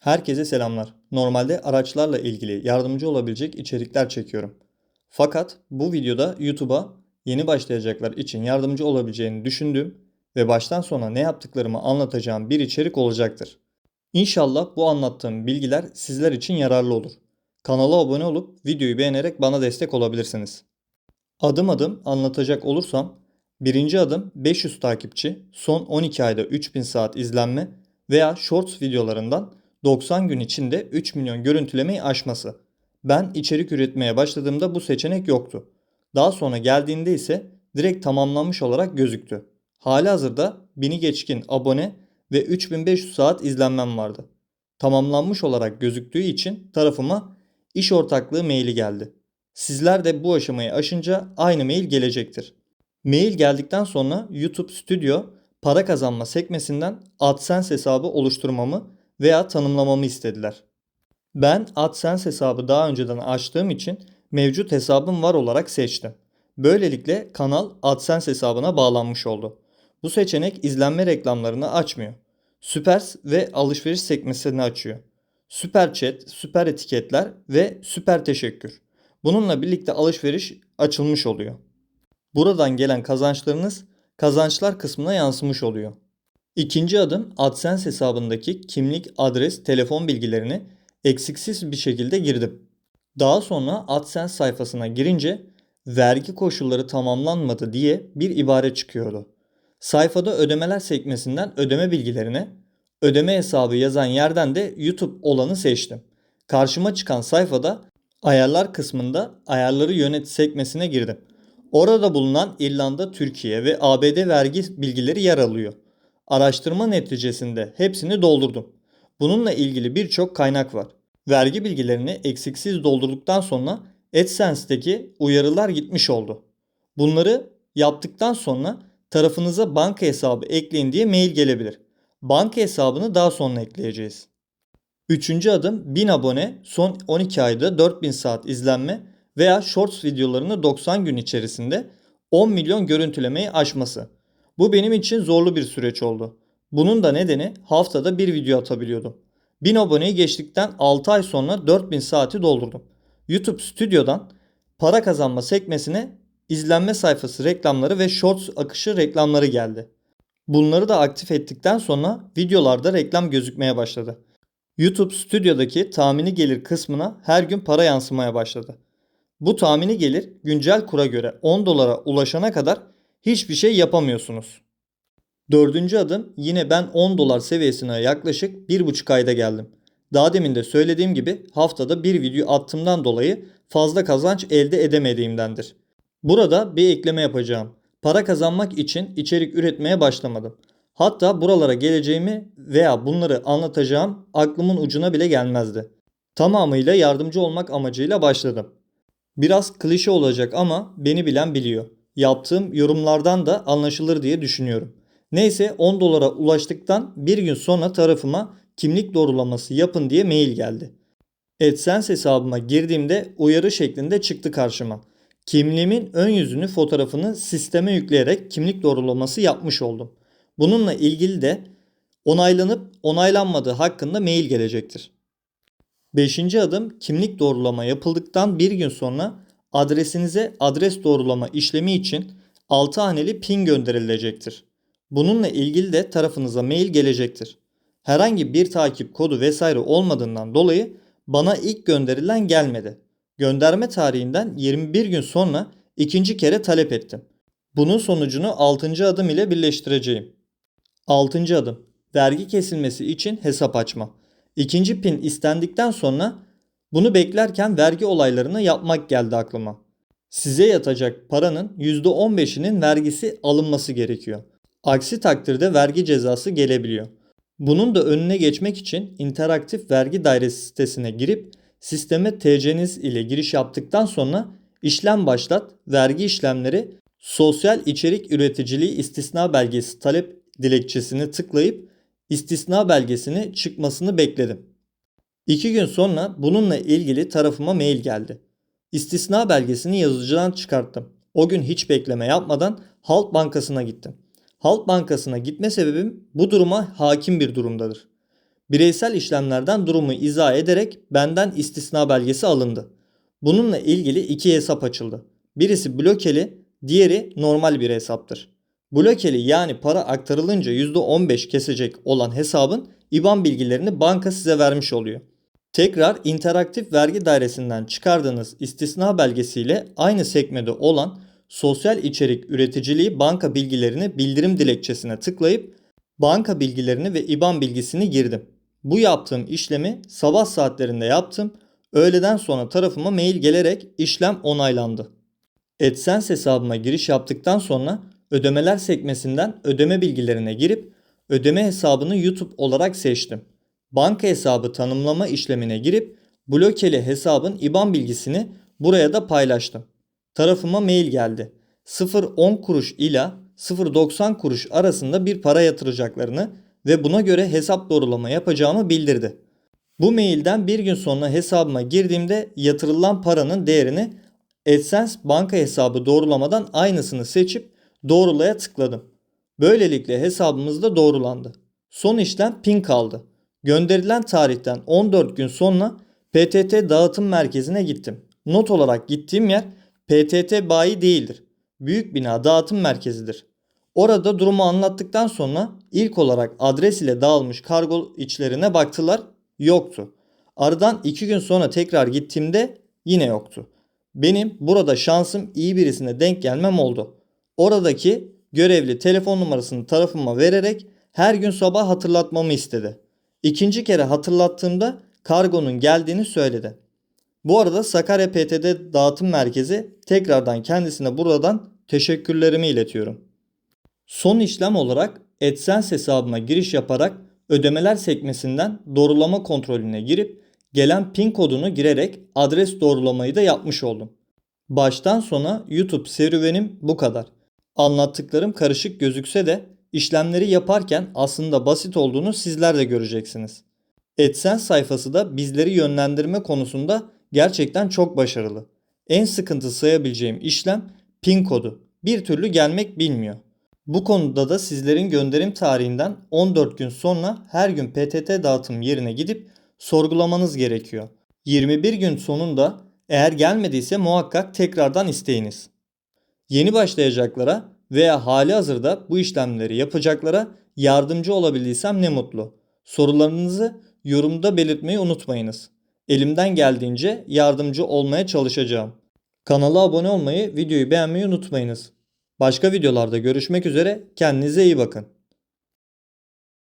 Herkese selamlar. Normalde araçlarla ilgili yardımcı olabilecek içerikler çekiyorum. Fakat bu videoda YouTube'a yeni başlayacaklar için yardımcı olabileceğini düşündüğüm ve baştan sona ne yaptıklarımı anlatacağım bir içerik olacaktır. İnşallah bu anlattığım bilgiler sizler için yararlı olur. Kanala abone olup videoyu beğenerek bana destek olabilirsiniz. Adım adım anlatacak olursam, birinci adım 500 takipçi, son 12 ayda 3000 saat izlenme veya Shorts videolarından 90 gün içinde 3 milyon görüntülemeyi aşması. Ben içerik üretmeye başladığımda bu seçenek yoktu. Daha sonra geldiğinde ise direkt tamamlanmış olarak gözüktü. Halihazırda 1000'i geçkin abone ve 3500 saat izlenmem vardı. Tamamlanmış olarak gözüktüğü için tarafıma iş ortaklığı maili geldi. Sizler de bu aşamayı aşınca aynı mail gelecektir. Mail geldikten sonra YouTube Studio para kazanma sekmesinden AdSense hesabı oluşturmamı veya tanımlamamı istediler. Ben AdSense hesabı daha önceden açtığım için mevcut hesabım var olarak seçtim. Böylelikle kanal AdSense hesabına bağlanmış oldu. Bu seçenek izlenme reklamlarını açmıyor. Süpers ve alışveriş sekmesini açıyor. Süper chat, süper etiketler ve süper teşekkür. Bununla birlikte alışveriş açılmış oluyor. Buradan gelen kazançlarınız kazançlar kısmına yansımış oluyor. İkinci adım AdSense hesabındaki kimlik, adres, telefon bilgilerini eksiksiz bir şekilde girdim. Daha sonra AdSense sayfasına girince vergi koşulları tamamlanmadı diye bir ibare çıkıyordu. Sayfada ödemeler sekmesinden ödeme bilgilerine, ödeme hesabı yazan yerden de YouTube olanı seçtim. Karşıma çıkan sayfada ayarlar kısmında ayarları yönet sekmesine girdim. Orada bulunan İrlanda, Türkiye ve ABD vergi bilgileri yer alıyor. Araştırma neticesinde hepsini doldurdum. Bununla ilgili birçok kaynak var. Vergi bilgilerini eksiksiz doldurduktan sonra AdSense'deki uyarılar gitmiş oldu. Bunları yaptıktan sonra tarafınıza banka hesabı ekleyin diye mail gelebilir. Banka hesabını daha sonra ekleyeceğiz. Üçüncü adım 1000 abone, son 12 ayda 4000 saat izlenme veya Shorts videolarını 90 gün içerisinde 10 milyon görüntülemeyi aşması. Bu benim için zorlu bir süreç oldu. Bunun da nedeni haftada bir video atabiliyordum. 1000 aboneyi geçtikten 6 ay sonra 4000 saati doldurdum. YouTube Studio'dan para kazanma sekmesine izlenme sayfası reklamları ve Shorts akışı reklamları geldi. Bunları da aktif ettikten sonra videolarda reklam gözükmeye başladı. YouTube Studio'daki tahmini gelir kısmına her gün para yansımaya başladı. Bu tahmini gelir güncel kura göre 10 dolara ulaşana kadar hiçbir şey yapamıyorsunuz. Dördüncü adım yine ben 10 dolar seviyesine yaklaşık 1,5 ayda geldim. Daha demin de söylediğim gibi haftada bir video attığımdan dolayı fazla kazanç elde edemediğimdendir. Burada bir ekleme yapacağım. Para kazanmak için içerik üretmeye başlamadım. Hatta buralara geleceğimi veya bunları anlatacağım aklımın ucuna bile gelmezdi. Tamamıyla yardımcı olmak amacıyla başladım. Biraz klişe olacak ama beni bilen biliyor. Yaptığım yorumlardan da anlaşılır diye düşünüyorum. Neyse 10 dolara ulaştıktan bir gün sonra tarafıma kimlik doğrulaması yapın diye mail geldi. AdSense hesabıma girdiğimde uyarı şeklinde çıktı karşıma. Kimliğimin ön yüzünü fotoğrafını sisteme yükleyerek kimlik doğrulaması yapmış oldum. Bununla ilgili de onaylanıp onaylanmadığı hakkında mail gelecektir. Beşinci adım kimlik doğrulama yapıldıktan bir gün sonra adresinize adres doğrulama işlemi için 6 haneli pin gönderilecektir. Bununla ilgili de tarafınıza mail gelecektir. Herhangi bir takip kodu vesaire olmadığından dolayı bana ilk gönderilen gelmedi. Gönderme tarihinden 21 gün sonra ikinci kere talep ettim. Bunun sonucunu 6. adım ile birleştireceğim. 6. adım vergi kesilmesi için hesap açma. İkinci pin istendikten sonra bunu beklerken vergi olaylarını yapmak geldi aklıma. Size yatacak paranın %15'inin vergisi alınması gerekiyor. Aksi takdirde vergi cezası gelebiliyor. Bunun da önüne geçmek için interaktif vergi dairesi sitesine girip sisteme TC'niz ile giriş yaptıktan sonra işlem başlat, vergi işlemleri, sosyal içerik üreticiliği istisna belgesi talep dilekçesini tıklayıp istisna belgesini çıkmasını bekledim. İki gün sonra bununla ilgili tarafıma mail geldi. İstisna belgesini yazıcıdan çıkarttım. O gün hiç bekleme yapmadan Halk Bankası'na gittim. Halk Bankası'na gitme sebebim bu duruma hakim bir durumdadır. Bireysel işlemlerden durumu izah ederek benden istisna belgesi alındı. Bununla ilgili iki hesap açıldı. Birisi blokeli, diğeri normal bir hesaptır. Blokeli yani para aktarılınca %15 kesecek olan hesabın IBAN bilgilerini banka size vermiş oluyor. Tekrar interaktif vergi dairesinden çıkardığınız istisna belgesiyle aynı sekmede olan sosyal içerik üreticiliği banka bilgilerini bildirim dilekçesine tıklayıp banka bilgilerini ve IBAN bilgisini girdim. Bu yaptığım işlemi sabah saatlerinde yaptım. Öğleden sonra tarafıma mail gelerek işlem onaylandı. AdSense hesabıma giriş yaptıktan sonra ödemeler sekmesinden ödeme bilgilerine girip ödeme hesabını YouTube olarak seçtim. Banka hesabı tanımlama işlemine girip blokeli hesabın IBAN bilgisini buraya da paylaştım. Tarafıma mail geldi. 0.10 kuruş ila 0.90 kuruş arasında bir para yatıracaklarını ve buna göre hesap doğrulama yapacağımı bildirdi. Bu mailden bir gün sonra hesabıma girdiğimde yatırılan paranın değerini AdSense banka hesabı doğrulamadan aynısını seçip doğrulaya tıkladım. Böylelikle hesabımız da doğrulandı. Son işlem PIN kaldı. Gönderilen tarihten 14 gün sonra PTT dağıtım merkezine gittim. Not olarak gittiğim yer PTT bayi değildir. Büyük bina dağıtım merkezidir. Orada durumu anlattıktan sonra ilk olarak adres ile dağılmış kargo içlerine baktılar. Yoktu. Aradan 2 gün sonra tekrar gittiğimde yine yoktu. Benim burada şansım iyi birisine denk gelmem oldu. Oradaki görevli telefon numarasını tarafıma vererek her gün sabah hatırlatmamı istedi. İkinci kere hatırlattığımda kargonun geldiğini söyledi. Bu arada Sakarya PTT dağıtım merkezi tekrardan kendisine buradan teşekkürlerimi iletiyorum. Son işlem olarak AdSense hesabıma giriş yaparak ödemeler sekmesinden doğrulama kontrolüne girip gelen PIN kodunu girerek adres doğrulamayı da yapmış oldum. Baştan sona YouTube serüvenim bu kadar. Anlattıklarım karışık gözükse de işlemleri yaparken aslında basit olduğunu sizler de göreceksiniz. AdSense sayfası da bizleri yönlendirme konusunda gerçekten çok başarılı. En sıkıntı sayabileceğim işlem PIN kodu. Bir türlü gelmek bilmiyor. Bu konuda da sizlerin gönderim tarihinden 14 gün sonra her gün PTT dağıtım yerine gidip sorgulamanız gerekiyor. 21 gün sonunda eğer gelmediyse muhakkak tekrardan isteyiniz. Yeni başlayacaklara veya hali hazırda bu işlemleri yapacaklara yardımcı olabildiysem ne mutlu. Sorularınızı yorumda belirtmeyi unutmayınız. Elimden geldiğince yardımcı olmaya çalışacağım. Kanala abone olmayı, videoyu beğenmeyi unutmayınız. Başka videolarda görüşmek üzere. Kendinize iyi bakın.